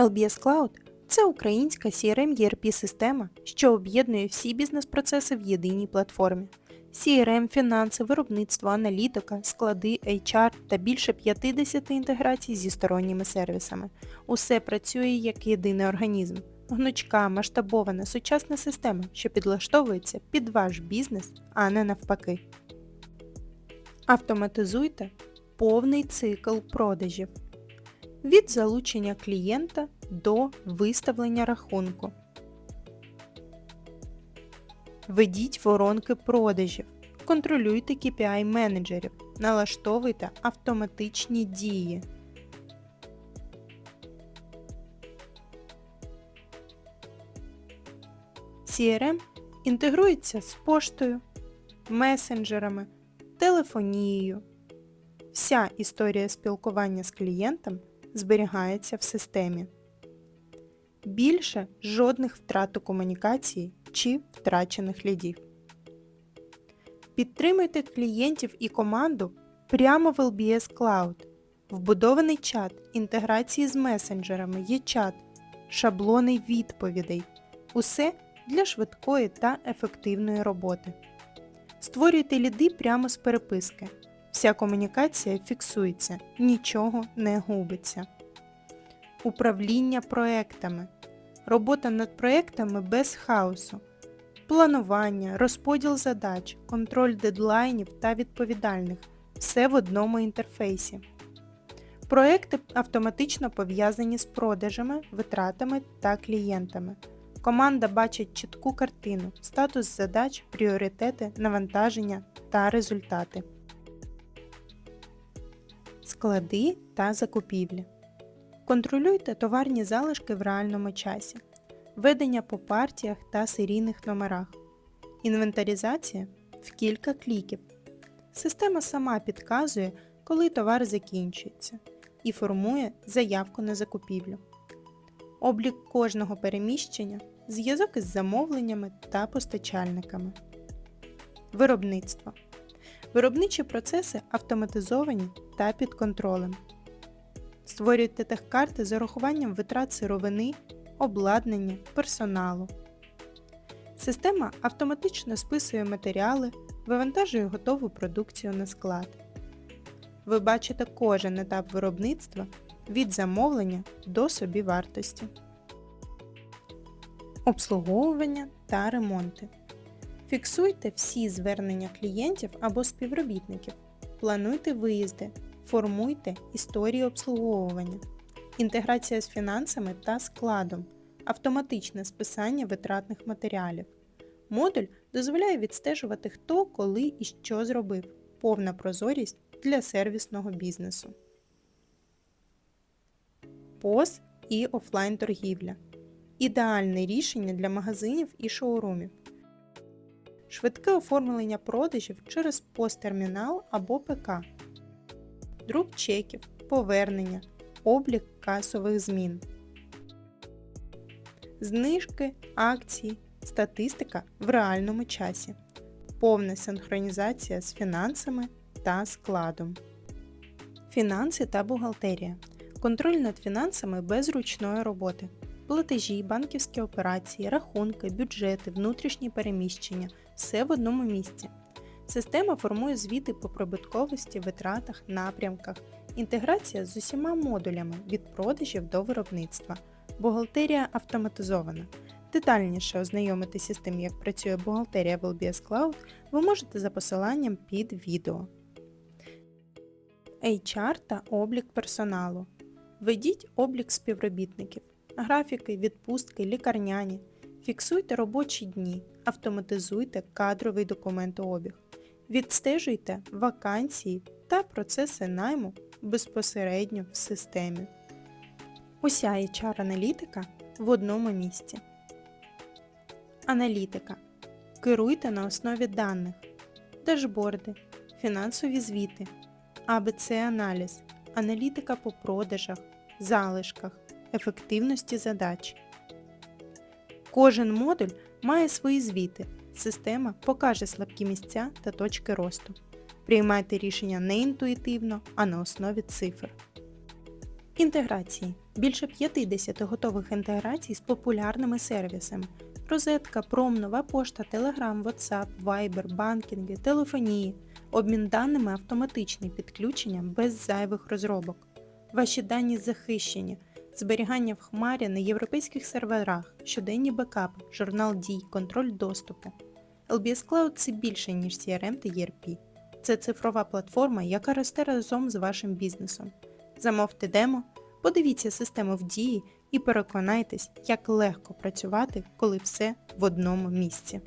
LBS Cloud це українська CRM ERP система, що об'єднує всі бізнес-процеси в єдиній платформі. CRM, фінанси, виробництво, аналітика, склади, HR та більше 50 інтеграцій зі сторонніми сервісами. Усе працює як єдиний організм. Гнучка, масштабована, сучасна система, що підлаштовується під ваш бізнес, а не навпаки. Автоматизуйте повний цикл продажів від залучення клієнта до виставлення рахунку. Ведіть воронки продажів. Контролюйте KPI менеджерів. Налаштовуйте автоматичні дії. CRM інтегрується з поштою, месенджерами, телефонією. Вся історія спілкування з клієнтом зберігається в системі. Більше жодних втрат у комунікації чи втрачених лідів. Підтримуйте клієнтів і команду прямо в LBS Cloud. Вбудований чат, інтеграції з месенджерами, є чат, шаблони відповідей. Усе для швидкої та ефективної роботи. Створюйте ліди прямо з переписки. Вся комунікація фіксується, нічого не губиться. Управління проектами. Робота над проектами без хаосу. Планування, розподіл задач, контроль дедлайнів та відповідальних. Все в одному інтерфейсі. Проекти автоматично пов'язані з продажами, витратами та клієнтами. Команда бачить чітку картину, статус задач, пріоритети, навантаження та результати. Склади та закупівлі. Контролюйте товарні залишки в реальному часі. Ведення по партіях та серійних номерах. Інвентаризація в кілька кліків. Система сама підказує, коли товар закінчується, і формує заявку на закупівлю. Облік кожного переміщення, зв'язок із замовленнями та постачальниками. Виробництво. Виробничі процеси автоматизовані та під контролем. Створюйте техкарти з урахуванням витрат сировини, обладнання, персоналу. Система автоматично списує матеріали, вивантажує готову продукцію на склад. Ви бачите кожен етап виробництва від замовлення до собівартості. Обслуговування та ремонти. Фіксуйте всі звернення клієнтів або співробітників. Плануйте виїзди. Формуйте історії обслуговування. Інтеграція з фінансами та складом. Автоматичне списання витратних матеріалів. Модуль дозволяє відстежувати хто, коли і що зробив. Повна прозорість для сервісного бізнесу. POS і офлайн торгівля. Ідеальне рішення для магазинів і шоурумів. Швидке оформлення продажів через посттермінал або ПК. Друк чеків, повернення, облік касових змін. Знижки, акції, статистика в реальному часі. Повна синхронізація з фінансами та складом. Фінанси та бухгалтерія. Контроль над фінансами без ручної роботи. Платежі, банківські операції, рахунки, бюджети, внутрішні переміщення все в одному місці. Система формує звіти по прибутковості, витратах, напрямках, інтеграція з усіма модулями від продажів до виробництва. Бухгалтерія автоматизована. Детальніше ознайомитися з тим, як працює бухгалтерія в LBS Cloud, ви можете за посиланням під відео. HR та облік персоналу. Введіть облік співробітників, графіки, відпустки, лікарняні. Фіксуйте робочі дні, автоматизуйте кадровий документообіг. Відстежуйте вакансії та процеси найму безпосередньо в системі. Уся HR-аналітика в одному місці. Аналітика. Керуйте на основі даних, дашборди, фінансові звіти, АБЦ-аналіз, аналітика по продажах, залишках, ефективності задач. Кожен модуль має свої звіти. Система покаже слабкі місця та точки росту. Приймайте рішення не інтуїтивно, а на основі цифр. Інтеграції. Більше 50 готових інтеграцій з популярними сервісами. Розетка, Пром, Нова пошта, Telegram, WhatsApp, Viber, банкінги, телефонії. Обмін даними автоматичний, підключення без зайвих розробок. Ваші дані захищені. Зберігання в хмарі на європейських серверах, щоденні бекапи, журнал дій, контроль доступу. LBS Cloud – це більше, ніж CRM та ERP. Це цифрова платформа, яка росте разом з вашим бізнесом. Замовте демо, подивіться систему в дії і переконайтесь, як легко працювати, коли все в одному місці.